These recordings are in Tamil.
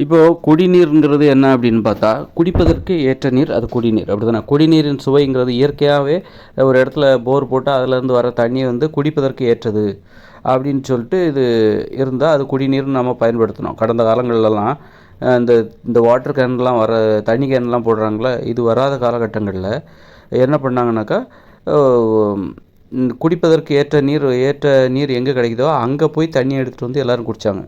இப்போது குடிநீருங்கிறது என்ன அப்படின்னு பார்த்தா குடிப்பதற்கு ஏற்ற நீர் அது குடிநீர். அப்படி தானே குடிநீரின் சுவைங்கிறது இயற்கையாகவே ஒரு இடத்துல போர் போட்டு அதுலேருந்து வர தண்ணி வந்து குடிப்பதற்கு ஏற்றது அப்படின்னு சொல்லிட்டு இது இருந்தால் அது குடிநீர்னு நம்ம பயன்படுத்தணும். கடந்த காலங்கள்லலாம் இந்த இந்த வாட்டர் கேன்லாம் வர தண்ணி கேன்லாம் போடுறாங்களே இது வராத காலகட்டங்களில் என்ன பண்ணாங்கனாக்கா இந்த குடிப்பதற்கு ஏற்ற நீர் ஏற்ற நீர் எங்கே கிடைக்குதோ அங்கே போய் தண்ணி எடுத்துகிட்டு வந்து எல்லோரும் குடித்தாங்க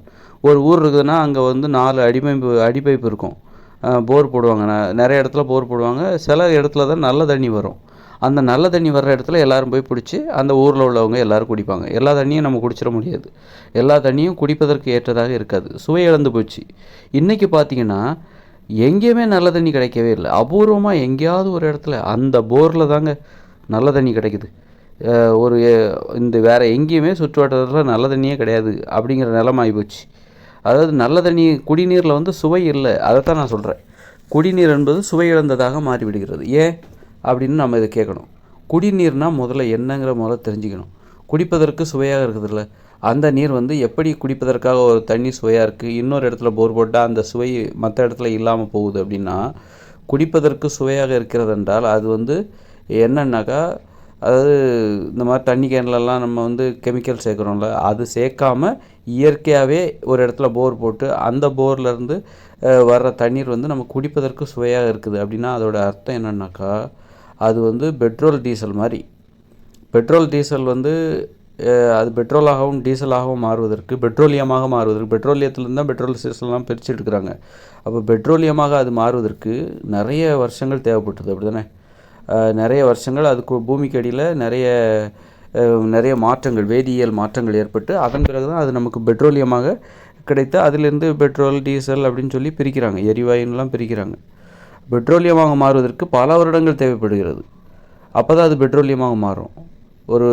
ஒரு ஊர் இருக்குதுன்னா அங்கே வந்து நாலு அடிமைப்பு அடிப்பைப்பு இருக்கும். போர் போடுவாங்க. ந- நிறைய இடத்துல போர் போடுவாங்க. சில இடத்துல தான் நல்ல தண்ணி வரும். அந்த நல்ல தண்ணி வர்ற இடத்துல எல்லாரும் போய் பிடிச்சி அந்த ஊரில் உள்ளவங்க எல்லாரும் குடிப்பாங்க. எல்லா தண்ணியும் நம்ம குடிச்சிட முடியாது. எல்லா தண்ணியும் குடிப்பதற்கு ஏற்றதாக இருக்காது. சுவை இழந்து போச்சு. இன்றைக்கி பார்த்தீங்கன்னா எங்கேயுமே நல்ல தண்ணி கிடைக்கவே இல்லை. அபூர்வமாக எங்கேயாவது ஒரு இடத்துல அந்த போரில் தாங்க நல்ல தண்ணி கிடைக்குது. ஒரு இந்த வேறு எங்கேயுமே சுற்றுவட்டாரத்தில் நல்ல தண்ணியே கிடையாது அப்படிங்கிற நிலமாகி போச்சு. அதாவது நல்ல தண்ணி குடிநீரில் வந்து சுவை இல்லை அதைத்தான் நான் சொல்கிறேன் குடிநீர் என்பது சுவை இழந்ததாக மாறிவிடுகிறது. ஏன்? அப்படின்னு நம்ம இதை கேட்கணும். குடிநீர்னா முதல்ல என்னங்கிற முதல்ல தெரிஞ்சுக்கணும். குடிப்பதற்கு சுவையாக இருக்குதுல்ல. அந்த நீர் வந்து எப்படி குடிப்பதற்காக ஒரு தண்ணி சுவையாக இருக்குது இன்னொரு இடத்துல போர் போட்டால் அந்த சுவை மற்ற இடத்துல இல்லாமல் போகுது அப்படின்னா குடிப்பதற்கு சுவையாக இருக்கிறது என்றால் அது வந்து என்னன்னாக்கா அதாவது இந்த மாதிரி தண்ணி கேன்லலாம் நம்ம வந்து கெமிக்கல் சேர்க்குறோம்ல அது சேர்க்காம இயற்கையாகவே ஒரு இடத்துல போர் போட்டு அந்த போர்லேருந்து வர்ற தண்ணீர் வந்து நம்ம குடிப்பதற்கு சுவையாக இருக்குது. அப்படின்னா அதோட அர்த்தம் என்னன்னாக்கா அது வந்து பெட்ரோல் டீசல் மாதிரி. பெட்ரோல் டீசல் வந்து அது பெட்ரோலாகவும் டீசலாகவும் மாறுவதற்கு பெட்ரோலியமாக மாறுவதற்கு பெட்ரோலியத்துலேருந்து தான் பெட்ரோல் டீசல்லாம் பிரிச்சுட்டு இருக்கிறாங்க. அப்போ பெட்ரோலியமாக அது மாறுவதற்கு நிறைய வருஷங்கள் தேவைப்பட்டது. அப்படி தானே நிறைய வருஷங்கள் அதுக்கு பூமிக்கு அடியில் நிறைய நிறைய மாற்றங்கள் வேதியியல் மாற்றங்கள் ஏற்பட்டு அதன் பிறகு தான் அது நமக்கு பெட்ரோலியமாக கிடைத்து அதிலிருந்து பெட்ரோல் டீசல் அப்படின்னு சொல்லி பிரிக்கிறாங்க. எரிவாயுன்னெலாம் பிரிக்கிறாங்க. பெட்ரோலியமாக மாறுவதற்கு பல வருடங்கள் தேவைப்படுகிறது. அப்போ தான் அது பெட்ரோலியமாக மாறும். ஒரு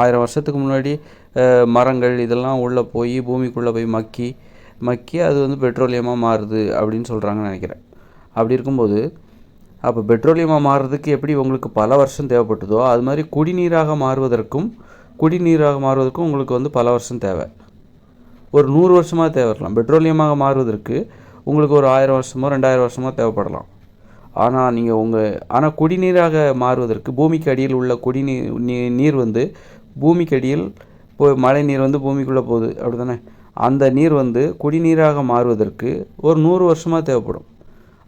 ஆயிரம் வருஷத்துக்கு முன்னாடி மரங்கள் இதெல்லாம் உள்ளே போய் பூமிக்குள்ளே போய் மக்கி மக்கி அது வந்து பெட்ரோலியமாக மாறுது அப்படின்னு சொல்கிறாங்கன்னு நினைக்கிறேன். அப்படி இருக்கும்போது அப்போ பெட்ரோலியமாக மாறுறதுக்கு எப்படி உங்களுக்கு பல வருஷம் தேவைப்பட்டதோ அது மாதிரி குடிநீராக மாறுவதற்கும் குடிநீராக மாறுவதற்கும் உங்களுக்கு வந்து பல வருஷம் தேவை. ஒரு நூறு வருஷமாக தேவைப்படலாம். பெட்ரோலியமாக மாறுவதற்கு உங்களுக்கு ஒரு ஆயிரம் வருஷமோ ரெண்டாயிரம் வருஷமோ தேவைப்படலாம். ஆனால் நீங்கள் உங்கள் ஆனால் குடிநீராக மாறுவதற்கு பூமிக்கு அடியில் உள்ள குடிநீர் நீ- நீர் வந்து பூமிக்கு அடியில் இப்போ மழை நீர் வந்து பூமிக்குள்ளே போகுது. அப்படி தானே அந்த நீர் வந்து குடிநீராக மாறுவதற்கு ஒரு நூறு வருஷமாக தேவைப்படும்.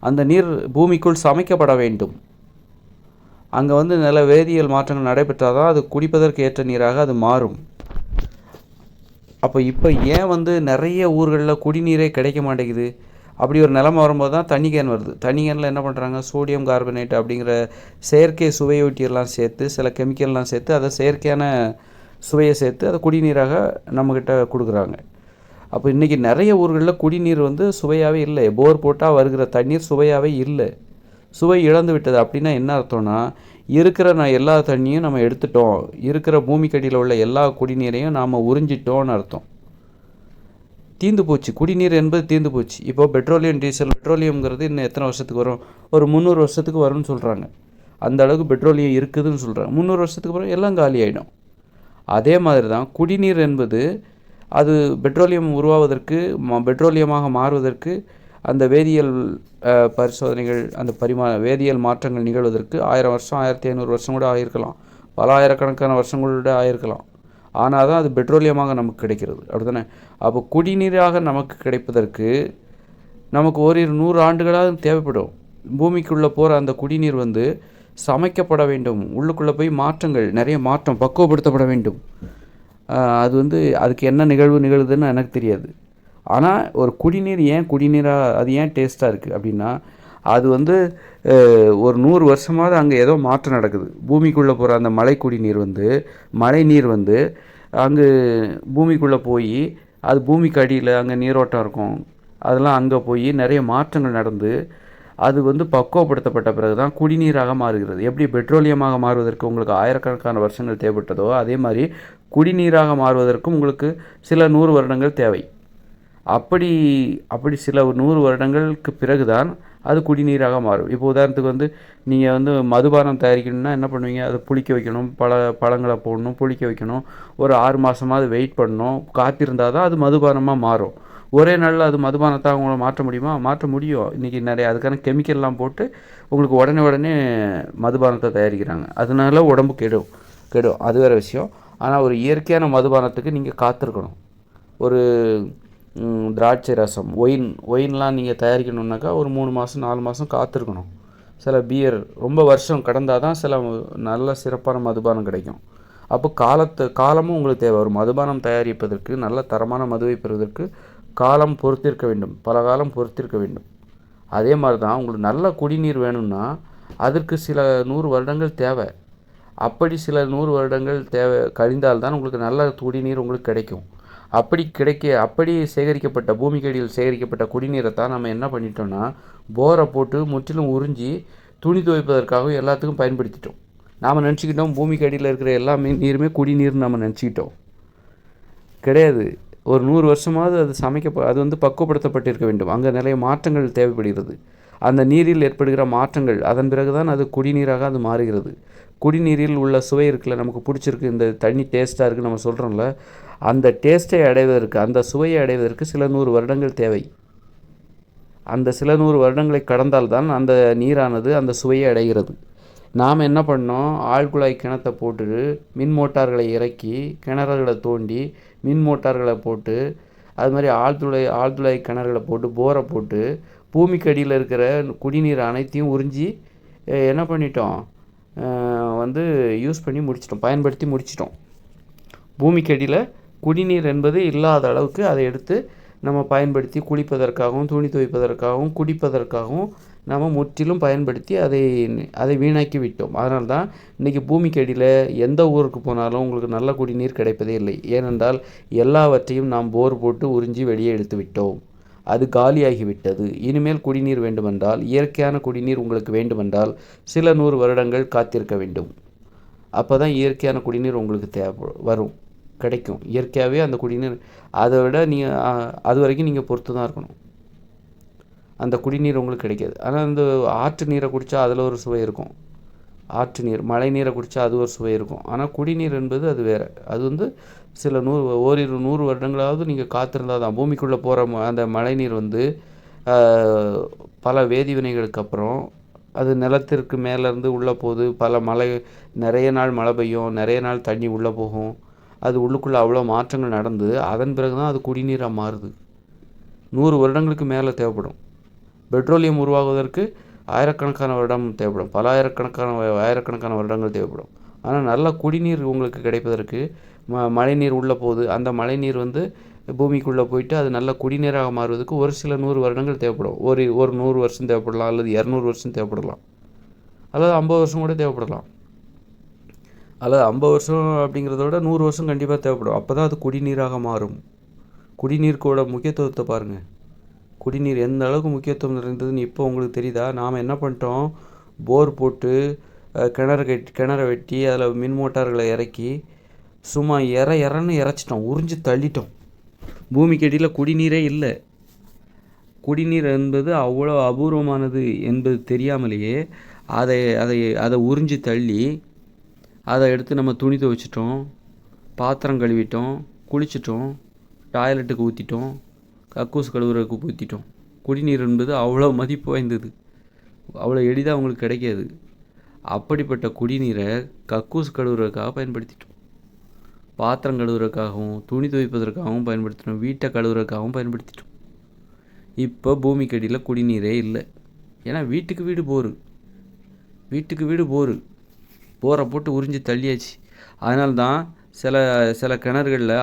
அந்த நீர் பூமிக்குள் சமைக்கப்பட வேண்டும். அங்கே வந்து நல்ல வேதியியல் மாற்றங்கள் நடைபெற்றால் தான் அது குடிப்பதற்கு ஏற்ற நீராக அது மாறும். அப்போ இப்போ ஏன் வந்து நிறைய ஊர்களில் குடிநீரே கிடைக்க மாட்டேங்குது? அப்படி ஒரு நிலைமை வரும்போது தான் தண்ணி கேன் வருது. தண்ணி கேனில் என்ன பண்ணுறாங்க சோடியம் கார்பனேட் அப்படிங்கிற செயற்கை சுவையொட்டியெல்லாம் சேர்த்து சில கெமிக்கல்லாம் சேர்த்து அதை செயற்கையான சுவையை சேர்த்து அதை குடிநீராக நம்மக்கிட்ட கொடுக்குறாங்க. அப்போ இன்றைக்கி நிறைய ஊர்களில் குடிநீர் வந்து சுவையாகவே இல்லை. போர் போட்டால் வருகிற தண்ணீர் சுவையாகவே இல்லை. சுவை இழந்து விட்டது அப்படின்னா என்ன அர்த்தம்னா இருக்கிற நான் எல்லா தண்ணியும் நம்ம எடுத்துட்டோம். இருக்கிற பூமிக்கடியில் உள்ள எல்லா குடிநீரையும் நாம் உறிஞ்சிட்டோம்னு அர்த்தம். தீந்து போச்சு. குடிநீர் என்பது தீந்து போச்சு. இப்போ பெட்ரோலியம் டீசல் பெட்ரோலியம்ங்கிறது இன்னும் எத்தனை வருஷத்துக்கு வரும்? ஒரு முந்நூறு வருஷத்துக்கு வரும்னு சொல்கிறாங்க அந்த அளவுக்கு பெட்ரோலியம் இருக்குதுன்னு சொல்கிறாங்க முந்நூறு வருஷத்துக்கு அப்புறம் எல்லாம் காலி ஆகிடும் அதே மாதிரி தான் குடிநீர் என்பது அது பெட்ரோலியம் உருவாவதற்கு பெட்ரோலியமாக மாறுவதற்கு அந்த வேதியியல் பரிசோதனைகள் அந்த பரிமா வேதியியல் மாற்றங்கள் நிகழ்வதற்கு ஆயிரம் வருஷம் ஆயிரத்தி ஐநூறு வருஷம் கூட ஆகியிருக்கலாம் பல ஆயிரக்கணக்கான வருஷங்களோட ஆகியிருக்கலாம் ஆனால் தான் அது பெட்ரோலியமாக நமக்கு கிடைக்கிறது. அப்படிதானே அப்போ குடிநீராக நமக்கு கிடைப்பதற்கு நமக்கு ஓரிரு நூறு ஆண்டுகளாக தேவைப்படும். பூமிக்குள்ளே போகிற அந்த குடிநீர் வந்து சமைக்கப்பட வேண்டும். உள்ளுக்குள்ளே போய் மாற்றங்கள் நிறைய மாற்றம் பக்குவப்படுத்தப்பட வேண்டும். அது வந்து அதுக்கு என்ன நிகழ்வு நிகழுதுன்னு எனக்கு தெரியாது. ஆனால் ஒரு குடிநீர் ஏன் குடிநீராக அது ஏன் டேஸ்ட்டாக இருக்குது அப்படின்னா அது வந்து ஒரு நூறு வருஷமாவது அங்கே ஏதோ மாற்றம் நடக்குது. பூமிக்குள்ளே போகிற அந்த மழை குடிநீர் வந்து மழை நீர் வந்து அங்கு பூமிக்குள்ளே போய் அது பூமிக்கு அடியில் அங்கே நீரோட்டம் இருக்கும். அதெல்லாம் அங்கே போய் நிறைய மாற்றங்கள் நடந்து அது வந்து பக்குவப்படுத்தப்பட்ட பிறகு தான் குடிநீராக மாறுகிறது. எப்படி பெட்ரோலியமாக மாறுவதற்கு உங்களுக்கு ஆயிரக்கணக்கான வருஷங்கள் தேவைப்பட்டதோ அதே மாதிரி குடிநீராக மாறுவதற்கும் உங்களுக்கு சில நூறு வருடங்கள் தேவை. அப்படி அப்படி சில நூறு வருடங்களுக்கு பிறகுதான் அது குடிநீராக மாறும். இப்போ உதாரணத்துக்கு வந்து நீங்கள் வந்து மதுபானம் தயாரிக்கணும்னா என்ன பண்ணுவீங்க? அதை புளிக்க வைக்கணும் பழ பழங்களை போடணும் புளிக்க வைக்கணும். ஒரு ஆறு மாதமாவது வெயிட் பண்ணணும். காத்திருந்தால் தான் அது மதுபானமாக மாறும். ஒரே நாளில் அது மதுபானத்தை அவங்கள மாற்ற முடியுமா? மாற்ற முடியும். இன்றைக்கி நிறைய அதுக்கான கெமிக்கல்லாம் போட்டு உங்களுக்கு உடனே உடனே மதுபானத்தை தயாரிக்கிறாங்க. அதனால உடம்பு கெடும். கெடும். அது வேறு விஷயம். ஆனால் ஒரு இயற்கையான மதுபானத்துக்கு நீங்கள் காத்திருக்கணும். ஒரு திராட்சை ரசம் ஒயின் ஒயின்லாம் நீங்கள் தயாரிக்கணுன்னாக்கா ஒரு மூணு மாதம் நாலு மாதம் காத்திருக்கணும். சில பியர் ரொம்ப வருஷம் கடந்தால் தான் சில நல்ல சிறப்பான மதுபானம் கிடைக்கும். அப்போ காலத்து காலமும் உங்களுக்கு தேவை. ஒரு மதுபானம் தயாரிப்பதற்கு நல்ல தரமான மதுவை பெறுவதற்கு காலம் பொறுத்திருக்க வேண்டும். பல காலம் பொறுத்திருக்க வேண்டும். அதே மாதிரி தான் உங்களுக்கு நல்ல குடிநீர் வேணும்னா அதற்கு சில நூறு வருடங்கள் தேவை. அப்படி சில நூறு வருடங்கள் தேவை கழிந்தால்தான் உங்களுக்கு நல்ல குடிநீர் உங்களுக்கு கிடைக்கும். அப்படி கிடைக்க அப்படி சேகரிக்கப்பட்ட பூமிக்கடியில் சேகரிக்கப்பட்ட குடிநீரை தான் நம்ம என்ன பண்ணிட்டோம்னா போரை போட்டு முற்றிலும் உறிஞ்சி துணி துவைப்பதற்காகவும் எல்லாத்துக்கும் பயன்படுத்திட்டோம். நாம் நினச்சிக்கிட்டோம் பூமிக்கு அடியில் இருக்கிற எல்லா நீருமே குடிநீர்னு நம்ம நினச்சிக்கிட்டோம். கிடையாது. ஒரு நூறு வருஷமாவது அது சமைக்க அது வந்து பக்குவப்படுத்தப்பட்டிருக்க வேண்டும். அங்கே நிறைய மாற்றங்கள் தேவைப்படுகிறது. அந்த நீரில் ஏற்படுகிற மாற்றங்கள் அதன் பிறகுதான் அது குடிநீராக அது மாறுகிறது. குடிநீரில் உள்ள சுவை இருக்குல்ல நமக்கு பிடிச்சிருக்கு இந்த தண்ணி டேஸ்ட்டாக இருக்குன்னு நம்ம சொல்கிறோம்ல அந்த டேஸ்ட்டை அடைவதற்கு அந்த சுவையை அடைவதற்கு சில நூறு வருடங்கள் தேவை. அந்த சில நூறு வருடங்களை கடந்தால்தான் அந்த நீரானது அந்த சுவையை அடைகிறது. நாம் என்ன பண்ணோம்? ஆழ்குழாய் கிணத்தை போட்டு மின் மோட்டார்களை இறக்கி கிணறுகளை தோண்டி மின் மோட்டார்களை போட்டு அது மாதிரி ஆழ்துளை ஆழ்துளை கிணறுகளை போட்டு போரை போட்டு பூமிக்கு அடியில் இருக்கிற குடிநீர் அனைத்தையும் உறிஞ்சி என்ன பண்ணிட்டோம்? வந்து யூஸ் பண்ணி முடிச்சிட்டோம் பயன்படுத்தி முடிச்சிட்டோம். பூமிக்கு அடியில் குடிநீர் என்பது இல்லாத அளவுக்கு அதை எடுத்து நம்ம பயன்படுத்தி குளிப்பதற்காகவும் துணி துவைப்பதற்காகவும் குடிப்பதற்காகவும் நாம் முற்றிலும் பயன்படுத்தி அதை அதை வீணாக்கி விட்டோம் அதனால தான் இன்றைக்கி பூமிக்கு அடியில் எந்த ஊருக்கு போனாலும் உங்களுக்கு நல்ல குடிநீர் கிடைப்பதே இல்லை. ஏனென்றால் எல்லாவற்றையும் நாம் போர் போட்டு உறிஞ்சி வெளியே எடுத்து விட்டோம். அது காலியாகிவிட்டது. இனிமேல் குடிநீர் வேண்டுமென்றால் இயற்கையான குடிநீர் உங்களுக்கு வேண்டுமென்றால் சில நூறு வருடங்கள் காத்திருக்க வேண்டும். அப்போ தான் இயற்கையான குடிநீர் உங்களுக்கு தேவை வரும். கிடைக்கும். இயற்கையாகவே அந்த குடிநீர் அதை விட நீங்கள் அது வரைக்கும் நீங்கள் பொறுத்து தான் இருக்கணும். அந்த குடிநீர் உங்களுக்கு கிடைக்காது. ஆனால் அந்த ஆற்று நீரை குடித்தா அதில் ஒரு சுவை இருக்கும். ஆற்று நீர் மழை நீரை குடித்தா அது ஒரு சுவை இருக்கும். ஆனால் குடிநீர் என்பது அது வேறு. அது வந்து சில நூறு ஓரிரு நூறு வருடங்களாவது நீங்கள் காத்திருந்தால் தான். பூமிக்குள்ளே போகிற அந்த மழை நீர் வந்து பல வேதிவினைகளுக்கு அப்புறம் அது நிலத்திற்கு மேலேருந்து உள்ளே போகுது. பல மழை நிறைய நாள் மழை பெய்யும். நிறைய நாள் தண்ணி உள்ளே போகும். அது உள்ளுக்குள்ளே அவ்வளோ மாற்றங்கள் நடந்து அதன் பிறகு தான் அது குடிநீராக மாறுது. நூறு வருடங்களுக்கு மேலே தேவைப்படும். பெட்ரோலியம் உருவாகுவதற்கு ஆயிரக்கணக்கான வருடம் தேவைப்படும். பல ஆயிரக்கணக்கான ஆயிரக்கணக்கான வருடங்கள் தேவைப்படும். ஆனால் நல்ல குடிநீர் உங்களுக்கு கிடைப்பதற்கு ம மழைநீர் உள்ளே போகுது அந்த மழைநீர் வந்து பூமிக்குள்ளே போயிட்டு அது நல்ல குடிநீராக மாறுவதற்கு ஒரு சில நூறு வருடங்கள் தேவைப்படும். ஒரு ஒரு நூறு வருஷம் தேவைப்படலாம் அல்லது இரநூறு வருஷம் தேவைப்படலாம். அல்லது ஐம்பது வருஷம் கூட தேவைப்படலாம். அல்லது ஐம்பது வருஷம் அப்படிங்கிறத விட நூறு வருஷம் கண்டிப்பாக தேவைப்படும். அப்போ தான் அது குடிநீராக மாறும். குடிநீருக்கோட முக்கியத்துவத்தை பாருங்கள் குடிநீர் எந்த அளவுக்கு முக்கியத்துவம் நிறைந்ததுன்னு இப்போ உங்களுக்கு தெரியுதா? நாம் என்ன பண்ணிட்டோம்? போர் போட்டு கிணறு கட்டி கிணற வெட்டி அதில் மின் மோட்டார்களை இறக்கி சும்மா இற இறன்னு இறைச்சிட்டோம். உறிஞ்சு தள்ளிட்டோம். பூமிக்கு அடியில் குடிநீரே இல்லை. குடிநீர் என்பது அவ்வளோ அபூர்வமானது என்பது தெரியாமலேயே அதை அதை அதை உறிஞ்சி தள்ளி அதை எடுத்து நம்ம துணி துவைச்சிட்டோம். பாத்திரம் கழுவிட்டோம். குளிச்சிட்டோம். டாய்லெட்டுக்கு ஊற்றிட்டோம் கக்கூஸ் கழுவுறதுக்கு ஊற்றிட்டோம் குடிநீர் என்பது அவ்வளோ மதிப்பு வாய்ந்தது. அவ்வளோ எளிதாக அவங்களுக்கு கிடைக்காது. அப்படிப்பட்ட குடிநீரை கக்கூஸ் கழுவுறதுக்காக பயன்படுத்திட்டோம். பாத்திரம் கழுவுறதுக்காகவும் துணி துவைப்பதற்காகவும் பயன்படுத்தினோம். வீட்டை கழுவுறதுக்காகவும் பயன்படுத்திட்டோம். இப்போ பூமிக்கு அடியில் குடிநீரே இல்லை. ஏன்னா வீட்டுக்கு வீடு போரு. வீட்டுக்கு வீடு போரு. போரை போட்டு உறிஞ்சி தள்ளியாச்சு. அதனால தான் சில சில கிணறுகளில்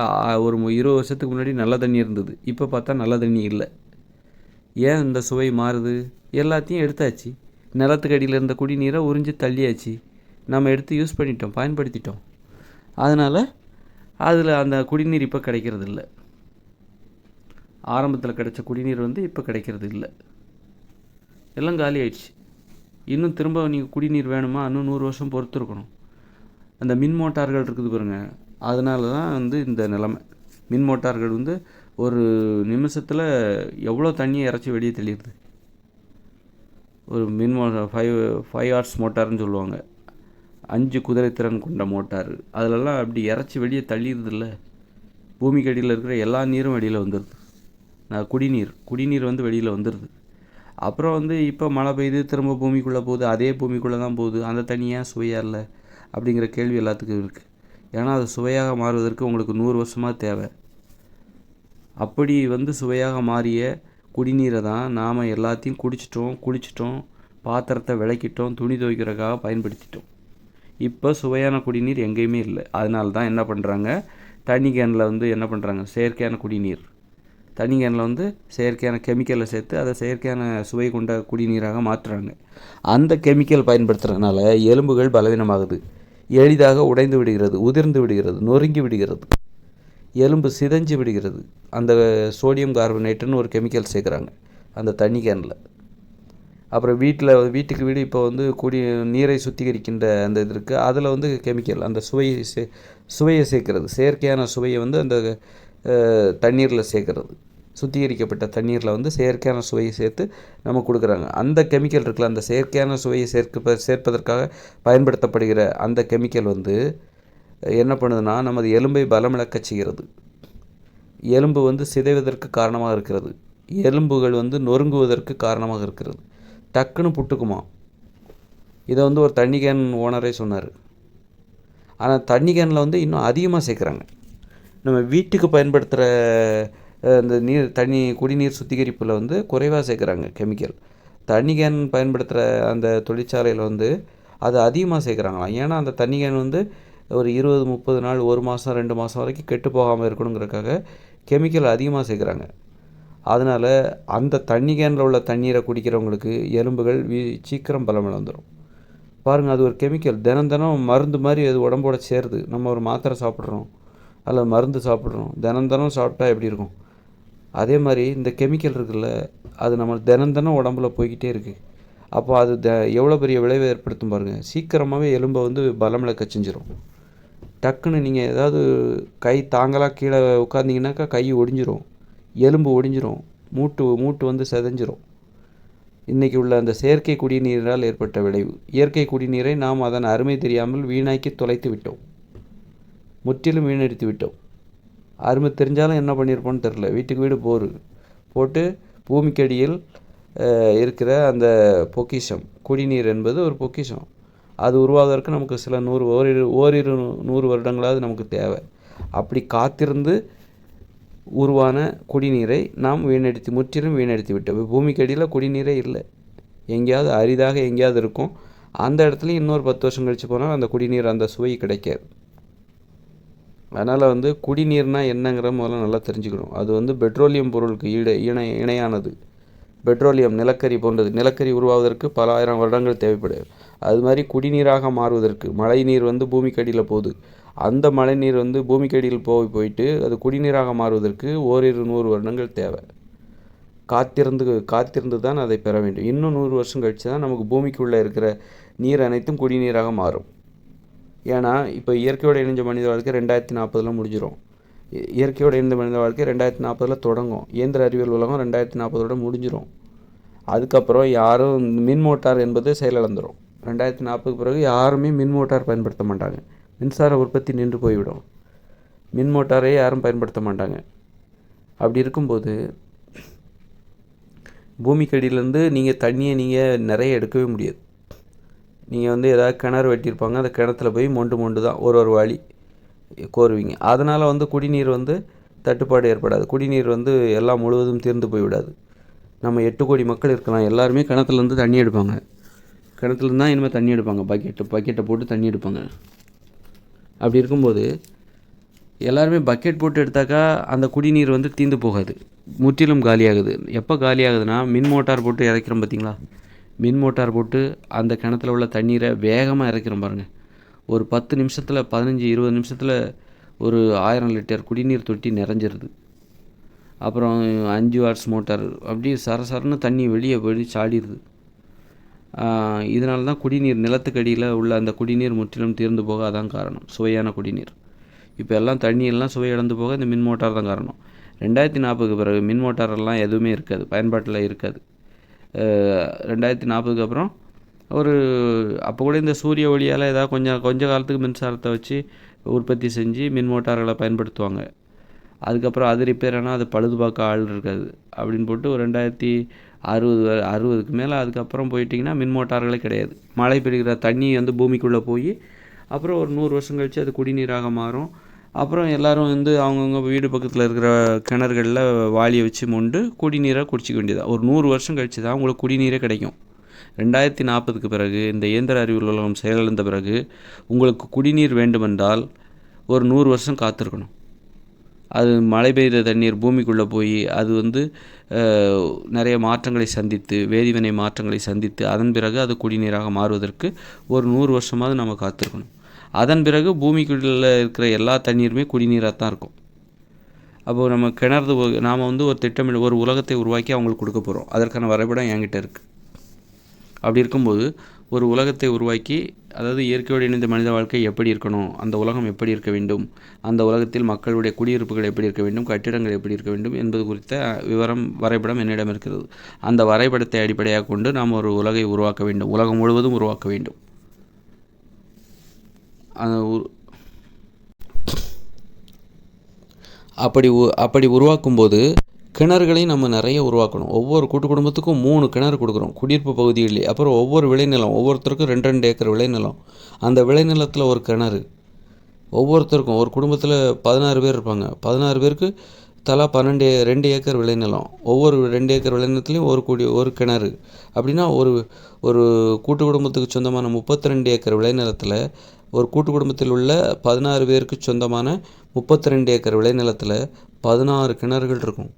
ஒரு இருபது வருஷத்துக்கு முன்னாடி நல்ல தண்ணி இருந்தது. இப்போ பார்த்தா நல்ல தண்ணி இல்லை. ஏன் இந்த சுவை மாறுது? எல்லாத்தையும் எடுத்தாச்சு. நிலத்துக்கு அடியில் இருந்த குடிநீரை உறிஞ்சி தள்ளியாச்சு. நம்ம எடுத்து யூஸ் பண்ணிட்டோம் பயன்படுத்திட்டோம். அதனால் அதில் அந்த குடிநீர் இப்போ கிடைக்கிறது இல்லை. ஆரம்பத்தில் கிடைச்ச குடிநீர் வந்து இப்போ கிடைக்கிறது இல்லை. எல்லாம் காலி ஆயிடுச்சு. இன்னும் திரும்ப நீங்கள் குடிநீர் வேணுமா? இன்னும் நூறு வருஷம் பொறுத்து இருக்கணும் அந்த மின் மோட்டார்கள் இருக்குது பாருங்கள் அதனால தான் வந்து இந்த நிலமை. மின் மோட்டார்கள் வந்து ஒரு நிமிஷத்தில் எவ்வளோ தண்ணியை இறச்சி வெளியே தெளியுது ஒரு மின் மோட்டார் ஃபைவ் ஃபைவ் ஹார்ஸ் மோட்டார்னு சொல்லுவாங்க. அஞ்சு குதிரைத்திறன் கொண்ட மோட்டார். அதிலெல்லாம் அப்படி இறச்சி வெளியே தள்ளிடுது இல்லை பூமிக்கு அடியில் இருக்கிற எல்லா நீரும் வெளியில் வந்துடுது நான் குடிநீர் குடிநீர் வந்து வெளியில் வந்துடுது அப்புறம் வந்து இப்போ மழை பெய்யுது திரும்ப பூமிக்குள்ளே போகுது அதே பூமிக்குள்ளே தான் போகுது. அந்த தண்ணியாக சுவையாக இல்லை? அப்படிங்கிற கேள்வி எல்லாத்துக்கும் இருக்குது ஏன்னா அது சுவையாக மாறுவதற்கு உங்களுக்கு நூறு வருஷமாக தேவை. அப்படி வந்து சுவையாக மாறிய குடிநீரை தான் நாம் எல்லாத்தையும் குடிச்சிட்டோம் குளிச்சிட்டோம் பாத்திரத்தை விளக்கிட்டோம் துணி துவைக்கிறதுக்காக பயன்படுத்திட்டோம். இப்போ சுவையான குடிநீர் எங்கேயுமே இல்லை. அதனால தான் என்ன பண்ணுறாங்க தண்ணி கேனில் வந்து என்ன பண்ணுறாங்க செயற்கையான குடிநீர். தண்ணி கேனில் வந்து செயற்கையான கெமிக்கலை சேர்த்து அதை செயற்கையான சுவை கொண்ட குடிநீராக மாற்றுறாங்க அந்த கெமிக்கல் பயன்படுத்துகிறதுனால எலும்புகள் பலவீனமாகுது. எளிதாக உடைந்து விடுகிறது உதிர்ந்து விடுகிறது நொறுங்கி விடுகிறது. எலும்பு சிதைஞ்சு விடுகிறது. அந்த சோடியம் கார்பனேட்டுன்னு ஒரு கெமிக்கல் சேர்க்குறாங்க. அந்த தண்ணி கேனில். அப்புறம் வீட்டில் வீட்டுக்கு வீடு இப்போ வந்து குடி நீரை சுத்திகரிக்கின்ற அந்த இது இருக்குது அதில் வந்து கெமிக்கல் அந்த சுவையை சே சுவையை சேர்க்கறது. செயற்கையான சுவையை வந்து அந்த தண்ணீரில் சேர்க்கறது. சுத்திகரிக்கப்பட்ட தண்ணீரில் வந்து செயற்கையான சுவையை சேர்த்து நம்ம கொடுக்குறாங்க. அந்த கெமிக்கல் இருக்குல்ல அந்த செயற்கையான சுவையை சேர்க்க சேர்ப்பதற்காக பயன்படுத்தப்படுகிற அந்த கெமிக்கல் வந்து என்ன பண்ணுதுன்னா நமது எலும்பை பலமிழக்கச் செய்கிறது. எலும்பு வந்து சிதைவதற்கு காரணமாக இருக்கிறது. எலும்புகள் வந்து நொறுங்குவதற்கு காரணமாக இருக்கிறது. டக்குன்னு புட்டுக்குமா? இதை வந்து ஒரு தண்ணி கேன் ஓனரே சொன்னார். ஆனால் தண்ணி கேனில் வந்து இன்னும் அதிகமாக சேர்க்குறாங்க. நம்ம வீட்டுக்கு பயன்படுத்துகிற இந்த நீர் தண்ணி குடிநீர் சுத்திகரிப்பில் வந்து குறைவாக சேர்க்குறாங்க கெமிக்கல். தண்ணி கேன் பயன்படுத்துகிற அந்த தொழிற்சாலையில் வந்து அது அதிகமாக சேர்க்குறாங்களாம். ஏன்னா அந்த தண்ணி கேன் வந்து ஒரு இருபது முப்பது நாள் ஒரு மாதம் ரெண்டு மாதம் வரைக்கும் கெட்டு போகாமல் இருக்கணுங்கிறக்காக கெமிக்கல் அதிகமாக சேர்க்குறாங்க. அதனால் அந்த தண்ணி கேனில் உள்ள தண்ணீரை குடிக்கிறவங்களுக்கு எலும்புகள் வீ சீக்கிரம் பலம் வந்துடும் பாருங்கள் அது ஒரு கெமிக்கல். தினம் தினம் மருந்து மாதிரி அது உடம்போட சேருது. நம்ம ஒரு மாத்திரை சாப்பிட்றோம் அல்லது மருந்து சாப்பிட்றோம். தினம் தினம் சாப்பிட்டா எப்படி இருக்கும்? அதே மாதிரி இந்த கெமிக்கல் இருக்குல்ல அது நம்ம தினம் தினம் உடம்புல போய்கிட்டே இருக்குது அப்போ அது த எவ்வளோ பெரிய விளைவை ஏற்படுத்தும் பாருங்கள் சீக்கிரமாகவே எலும்பை வந்து பலமிழக்க செஞ்சிடும் டக்குன்னு நீங்கள் ஏதாவது கை தாங்கலாக கீழே உட்காந்திங்கனாக்கா கை ஒடிஞ்சிரும். எலும்பு ஒடிஞ்சிரும். மூட்டு மூட்டு வந்து செதஞ்சிரும். இன்றைக்கி உள்ள அந்த செயற்கை குடிநீரால் ஏற்பட்ட விளைவு. இயற்கை குடிநீரை நாம் அதன் அருமை தெரியாமல் வீணாக்கி தொலைத்து விட்டோம். முற்றிலும் வீணடித்து விட்டோம். அருமை தெரிஞ்சாலும் என்ன பண்ணியிருப்போன்னு தெரில வீட்டுக்கு வீடு போர். போட்டு பூமிக்கடியில் இருக்கிற அந்த பொக்கிஷம் குடிநீர் என்பது ஒரு பொக்கிஷம். அது உருவாகிறதுக்கு நமக்கு சில நூறு ஓரிரு ஓரிரு நூறு வருடங்களாவது நமக்கு தேவை. அப்படி காத்திருந்து உருவான குடிநீரை நாம் வீணடித்து முற்றிலும் வீணடித்து விட்டோம். பூமிக்கடியில் குடிநீரே இல்லை. எங்கேயாவது அரிதாக எங்கேயாவது இருக்கும். அந்த இடத்துலையும் இன்னொரு பத்து வருஷம் கழித்து போனால் அந்த குடிநீர் அந்த சுவை கிடைக்காது. அதனால் வந்து குடிநீர்னா என்னங்கிற முதல்ல நல்லா தெரிஞ்சுக்கணும். அது வந்து பெட்ரோலியம் பொருளுக்கு ஈடு இணை இணையானது. பெட்ரோலியம் நிலக்கரி போன்றது. நிலக்கரி உருவாவதற்கு பல ஆயிரம் வருடங்கள் தேவைப்படுது அது மாதிரி குடிநீராக மாறுவதற்கு மழை நீர் வந்து பூமிக்கடியில் போகுது. அந்த மழை நீர் வந்து பூமிக்கடியில் போய் போயிட்டு அது குடிநீராக மாறுவதற்கு ஓரிரு நூறு வருடங்கள் தேவை. காத்திருந்து காத்திருந்து தான் அதை பெற வேண்டும். இன்னும் நூறு வருஷம் கழித்து தான் நமக்கு பூமிக்குள்ளே இருக்கிற நீர் அனைத்தும் குடிநீராக மாறும். ஏன்னா இப்போ இயற்கையோடு இணைஞ்ச மனித வாழ்க்கை ரெண்டாயிரத்தி நாற்பதில் முடிஞ்சிடும் இயற்கையோடு இணைந்த மனித வாழ்க்கை ரெண்டாயிரத்தி நாற்பதில் தொடங்கும். இயந்திர அறிவியல் உலகம் ரெண்டாயிரத்தி நாற்பதோட முடிஞ்சிடும் அதுக்கப்புறம் யாரும் மின் மோட்டார் என்பது செயலிழந்துடும் ரெண்டாயிரத்தி நாற்பதுக்கு பிறகு யாருமே மின் மோட்டார் பயன்படுத்த மாட்டாங்க. மின்சார உற்பத்தி நின்று போய்விடும். மின் மோட்டாரை யாரும் பயன்படுத்த மாட்டாங்க. அப்படி இருக்கும்போது பூமிக்கடியிலேருந்து நீங்கள் தண்ணியை நீங்கள் நிறைய எடுக்கவே முடியாது. நீங்கள் வந்து ஏதாவது கிணறு வெட்டியிருப்பாங்க அந்த கிணத்துல போய் மொண்டு மொண்டு தான் ஒரு ஒரு வழி கோருவீங்க. அதனால் வந்து குடிநீர் வந்து தட்டுப்பாடு ஏற்படாது. குடிநீர் வந்து எல்லாம் முழுவதும் தீர்ந்து போய்விடாது. நம்ம எட்டு கோடி மக்கள் இருக்கலாம். எல்லாருமே கிணத்துலேருந்து தண்ணி எடுப்பாங்க. கிணத்துலேருந்து தான் இனிமேல் தண்ணி எடுப்பாங்க. பக்கெட்டு பக்கெட்டை போட்டு தண்ணி எடுப்பாங்க. அப்படி இருக்கும்போது எல்லாருமே பக்கெட் போட்டு எடுத்தாக்கா அந்த குடிநீர் வந்து தீர்ந்து போகாது. முற்றிலும் காலியாகுது. எப்போ காலியாகுதுன்னா மின் மோட்டார் போட்டு இறக்கிறோம் பார்த்தீங்களா மின் மோட்டார் போட்டு அந்த கிணத்துல உள்ள தண்ணீரை வேகமாக இறக்கிறோம் பாருங்கள் ஒரு பத்து நிமிஷத்தில் பதினஞ்சு இருபது நிமிஷத்தில் ஒரு ஆயிரம் லிட்டர் குடிநீர் தொட்டி நிறைஞ்சிருது. அப்புறம் அஞ்சு வாட்ஸ் மோட்டார் அப்படியே சரசரன்னு தண்ணி வெளியே வெளி சாடிடுது இதனால தான் குடிநீர் நிலத்துக்கடியில் உள்ள அந்த குடிநீர் முற்றிலும் தீர்ந்து போக அதான் காரணம். சுவையான குடிநீர். இப்போ எல்லாம் தண்ணியெல்லாம் சுவை இழந்து போக இந்த மின் மோட்டார் தான் காரணம். ரெண்டாயிரத்தி நாற்பதுக்கு பிறகு மின் மோட்டாரெல்லாம் எதுவுமே இருக்காது பயன்பாட்டில் இருக்காது. ரெண்டாயிரத்தி நாற்பதுக்கு அப்புறம் ஒரு அப்போ கூட இந்த சூரிய ஒளியால் ஏதாவது கொஞ்சம் கொஞ்ச காலத்துக்கு மின்சாரத்தை வச்சு உற்பத்தி செஞ்சு மின் மோட்டார்களை பயன்படுத்துவாங்க. அதுக்கப்புறம் அது ரிப்பேர் ஆனால் அது பழுதுபார்க்க ஆள் இருக்காது. அப்படின்னு போட்டு ஒரு ரெண்டாயிரத்தி அறுபது அறுபதுக்கு மேலே அதுக்கப்புறம் போயிட்டிங்கன்னா மின் மோட்டார்களே கிடையாது. மழை பெய்கிற தண்ணி வந்து பூமிக்குள்ளே போய் அப்புறம் ஒரு நூறு வருஷம் கழித்து அது குடிநீராக மாறும். அப்புறம் எல்லோரும் வந்து அவங்கவுங்க வீடு பக்கத்தில் இருக்கிற கிணறுகளில் வாளியை வச்சு மொண்டு குடிநீரை குடிச்சிக்க வேண்டியதாக ஒரு நூறு வருஷம் கழித்து தான் உங்களுக்கு குடிநீரே கிடைக்கும். ரெண்டாயிரத்தி நாற்பதுக்கு பிறகு இந்த இயந்திர அறிவியல் உலகம் செயலிழந்த பிறகு உங்களுக்கு குடிநீர் வேண்டுமென்றால் ஒரு நூறு வருஷம் காத்திருக்கணும். அது மழை பெய்த தண்ணீர் பூமிக்குள்ளே போய் அது வந்து நிறைய மாற்றங்களை சந்தித்து வேதிவினை மாற்றங்களை சந்தித்து அதன் பிறகு அது குடிநீராக மாறுவதற்கு ஒரு நூறு வருஷமாவது நம்ம காத்திருக்கணும். அதன் பிறகு பூமிக்குள்ளே இருக்கிற எல்லா தண்ணீருமே குடிநீராக தான் இருக்கும். அப்போது நம்ம கிணறு நாம் வந்து ஒரு திட்டமிட ஒரு உலகத்தை உருவாக்கி அவங்களுக்கு கொடுக்க போகிறோம் அதற்கான வரைபடம் என்கிட்ட இருக்குது அப்படி இருக்கும்போது ஒரு உலகத்தை உருவாக்கி அதாவது இயற்கையோடு இணைந்த மனித வாழ்க்கை எப்படி இருக்கணும் அந்த உலகம் எப்படி இருக்க வேண்டும் அந்த உலகத்தில் மக்களுடைய குடியிருப்புகள் எப்படி இருக்க வேண்டும் கட்டிடங்கள் எப்படி இருக்க வேண்டும் என்பது குறித்த விவரம் வரைபடம் என்னிடம் இருக்கிறது. அந்த வரைபடத்தை அடிப்படையாக கொண்டு நாம் ஒரு உலகை உருவாக்க வேண்டும். உலகம் முழுவதும் உருவாக்க வேண்டும். அப்படி அப்படி உருவாக்கும்போது கிணறுகளையும் நம்ம நிறைய உருவாக்கணும். ஒவ்வொரு கூட்டு குடும்பத்துக்கும் மூணு கிணறு கொடுக்குறோம். குடியிருப்பு பகுதியிலே. அப்புறம் ஒவ்வொரு விளைநிலம். ஒவ்வொருத்தருக்கும் ரெண்டு ரெண்டு ஏக்கர் விளைநிலம். அந்த விளைநிலத்தில் ஒரு கிணறு. ஒவ்வொருத்தருக்கும் ஒரு குடும்பத்தில் பதினாறு பேர் இருப்பாங்க. பதினாறு பேருக்கு தலா பன்னெண்டு ரெண்டு ஏக்கர் விளைநிலம். ஒவ்வொரு ரெண்டு ஏக்கர் விளைநிலத்துலேயும் ஒரு குடி ஒரு கிணறு. அப்படின்னா ஒரு ஒரு கூட்டு குடும்பத்துக்கு சொந்தமான முப்பத்தி ரெண்டு ஏக்கர் விளைநிலத்தில் ஒரு கூட்டு குடும்பத்தில் உள்ள பதினாறு பேருக்கு சொந்தமான முப்பத்தி ரெண்டு ஏக்கர் விளைநிலத்தில் பதினாறு கிணறுகள் இருக்கும்.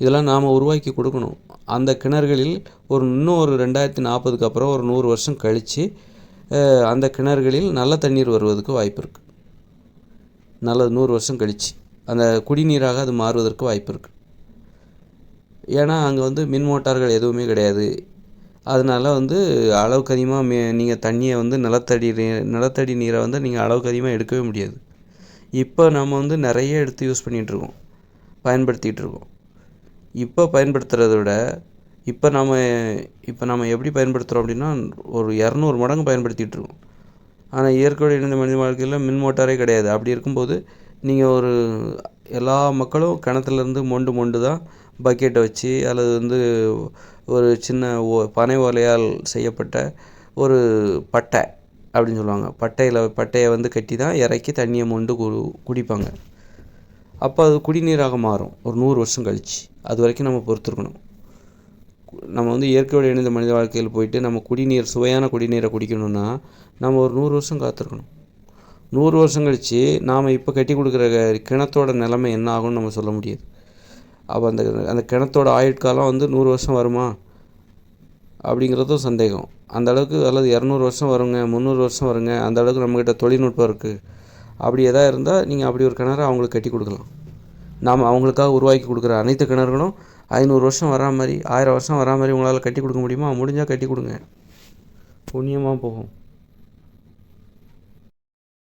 இதெல்லாம் நாம் உருவாக்கி கொடுக்கணும். அந்த கிணறுகளில் ஒரு இன்னும் ஒரு ரெண்டாயிரத்தி நாற்பதுக்கு அப்புறம் ஒரு நூறு வருஷம் கழித்து அந்த கிணறுகளில் நல்ல தண்ணீர் வருவதற்கு வாய்ப்பு இருக்குது நல்ல நூறு வருஷம் கழித்து அந்த குடிநீராக அது மாறுவதற்கு வாய்ப்பு இருக்குது ஏன்னா அங்கே வந்து மின் மோட்டார்கள் எதுவுமே கிடையாது. அதனால் வந்து அளவுக்கு அதிகமாக மே நீங்கள் தண்ணியை வந்து நிலத்தடி நிலத்தடி நீரை வந்து நீங்கள் அளவுக்கு அதிகமாக எடுக்கவே முடியாது. இப்போ நம்ம வந்து நிறைய எடுத்து யூஸ் பண்ணிகிட்ருக்கோம் பயன்படுத்திகிட்டு இருக்கோம் இப்போ பயன்படுத்துகிறத விட இப்போ நம்ம இப்போ நம்ம எப்படி பயன்படுத்துகிறோம் அப்படின்னா ஒரு இரநூறு மடங்கு பயன்படுத்திகிட்டு இருக்கோம் ஆனால் இயற்கையோடு இணைந்த மனித வாழ்க்கையில் மின் மோட்டாரே கிடையாது. அப்படி இருக்கும்போது நீங்கள் ஒரு எல்லா மக்களும் கிணத்துலேருந்து மொண்டு மொண்டு தான் பக்கெட்டை வச்சு அல்லது வந்து ஒரு சின்ன ஓ பனை ஓலையால் செய்யப்பட்ட ஒரு பட்டை அப்படின்னு சொல்லுவாங்க. பட்டையில் பட்டையை வந்து கட்டி தான் இறக்கி தண்ணியை மொண்டு கு குடிப்பாங்க. அப்போ அது குடிநீராக மாறும். ஒரு நூறு வருஷம் கழிச்சு. அது வரைக்கும் நம்ம பொறுத்திருக்கணும். நம்ம வந்து இயற்கையோடு இணைந்த மனித வாழ்க்கையில் போயிட்டு நம்ம குடிநீர் சுவையான குடிநீரை குடிக்கணும்னா நம்ம ஒரு நூறு வருஷம் காத்திருக்கணும். நூறு வருஷம் கழித்து நாம் இப்போ கட்டி கொடுக்குற கிணத்தோட நிலைமை என்ன ஆகும்னு நம்ம சொல்ல முடியாது. அப்போ அந்த அந்த கிணத்தோட ஆயுட்காலம் வந்து நூறு வருஷம் வருமா? அப்படிங்கிறதும் சந்தேகம். அந்த அளவுக்கு அல்லது இரநூறு வருஷம் வருங்க முந்நூறு வருஷம் வருங்க அந்த அளவுக்கு நம்மக்கிட்ட தொழில்நுட்பம் இருக்குது அப்படி எதாக இருந்தால் நீங்கள் அப்படி ஒரு கிணறு அவங்களுக்கு கட்டி கொடுக்கலாம். நாம் அவங்களுக்காக உருவாக்கி கொடுக்குற அனைத்து கிணறுகளும் ஐநூறு வருஷம் வரா மாதிரி ஆயிரம் வருஷம் வரா மாதிரி உங்களால் கட்டி கொடுக்க முடியுமா? முடிஞ்சால் கட்டி கொடுங்க. புண்ணியமாக போகும்.